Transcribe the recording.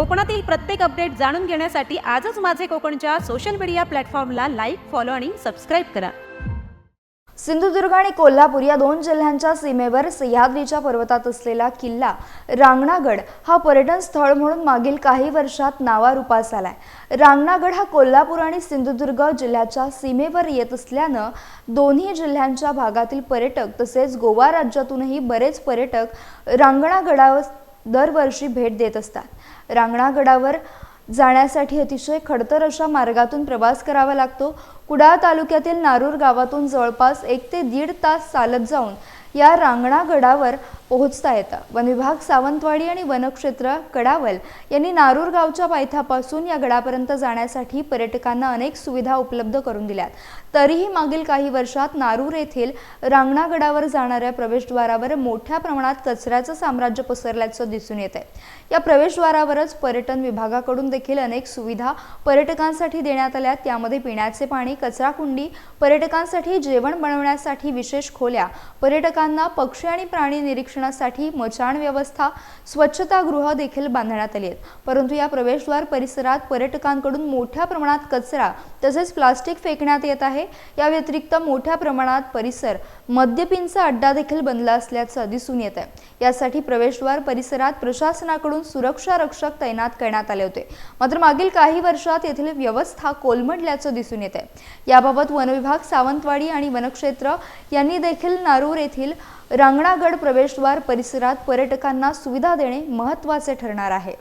कोकणातील प्रत्येक अपडेट जाणून घेण्यासाठी आजच माझे कोकणच्या सोशल मीडिया प्लॅटफॉर्मला लाईक फॉलो आणि सबस्क्राईब करा. सिंधुदुर्ग आणि कोल्हापूर या दोन जिल्ह्यांच्या सीमेवर सह्याद्रीच्या पर्वतात असलेला किल्ला रांगणागड हा पर्यटन स्थळ म्हणून मागील काही वर्षात नावारूपास आलाय. रांगणागड हा कोल्हापूर आणि सिंधुदुर्ग जिल्ह्याच्या सीमेवर येत असल्यानं दोन्ही जिल्ह्यांच्या भागातील पर्यटक तसेच गोवा राज्यातूनही बरेच पर्यटक रांगणागडावर दरवर्षी भेट देत असतात. रांगणागडावर जाण्यासाठी अतिशय खडतर अशा मार्गातून प्रवास करावा लागतो. कुडाळ तालुक्यातील नारूर गावातून जवळपास एक ते दीड तास चालत जाऊन या रांगणागडावर पोहोचता येतं. वन विभाग सावंतवाडी आणि वनक्षेत्र कडावल यांनी नारूर गावच्या पायथ्यापासून या गडापर्यंत जाण्यासाठी पर्यटकांना अनेक सुविधा उपलब्ध करून दिल्यात. तरीही मागील काही वर्षात नारूर येथील रांगणागडावर जाणाऱ्या प्रवेशद्वारावर मोठ्या प्रमाणात कचऱ्याचं साम्राज्य पसरल्याचं दिसून येत आहे या प्रवेशद्वारावरच पर्यटन विभागाकडून देखील अनेक सुविधा पर्यटकांसाठी देण्यात आल्या. त्यामध्ये पिण्याचे पाणी कचरा कुंडी पर्यटकांसाठी जेवण बनवण्यासाठी विशेष खोल्या पर्यटकांना पक्षी आणि प्राणी निरीक्षणासाठी मचाण व्यवस्था स्वच्छतागृह देखील बांधण्यात आली आहेत. परंतु या प्रवेशद्वार परिसरात पर्यटकांकडून मोठ्या प्रमाणात कचरा तसेच प्लास्टिक फेकण्यात येत आहे. या व्यतिरिक्त मोठ्या प्रमाणात परिसर मद्यपींचा अड्डा देखील बनला असल्याचं दिसून येत आहे. यासाठी प्रवेशद्वार परिसरात प्रशासनाकडून सुरक्षा रक्षक तैनात करण्यात आले होते. मात्र मागील काही वर्षात येथील व्यवस्था कोलमडल्याचं दिसून येत आहे. याबाबत वनविभाग सावंतवाडी आणि वनक्षेत्र यांनी देखील नारूर येथील रांगणागड प्रवेशद्वार परिसरात पर्यटकांना सुविधा देणे महत्त्वाचे ठरणार आहे